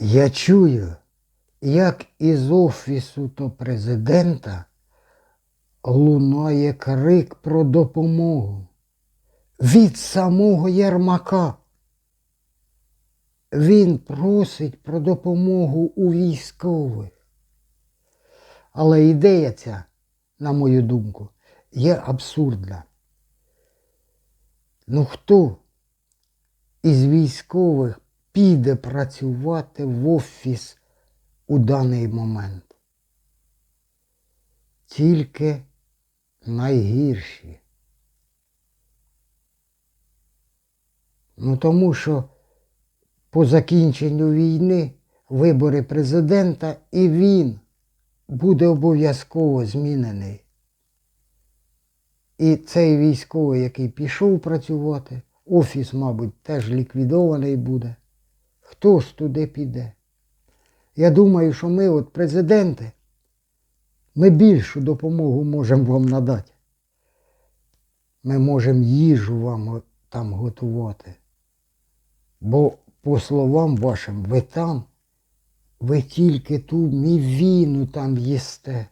Я чую, як із офісу то президента лунає крик про допомогу від самого Єрмака. Він просить про допомогу у військових. Але ідея ця, на мою думку, є абсурдна. Ну хто із військових піде працювати в офіс у даний момент? Тільки найгірші. Ну тому що по закінченню війни вибори президента і він буде обов'язково змінений. І цей військовий, який пішов працювати, офіс, мабуть, теж ліквідований буде. Хто ж туди піде? Я думаю, що ми, от президенти, ми більшу допомогу можемо вам надати. Ми можемо їжу вам там готувати. Бо, по словам вашим, ви там, ви тільки ту мівіну там їсте.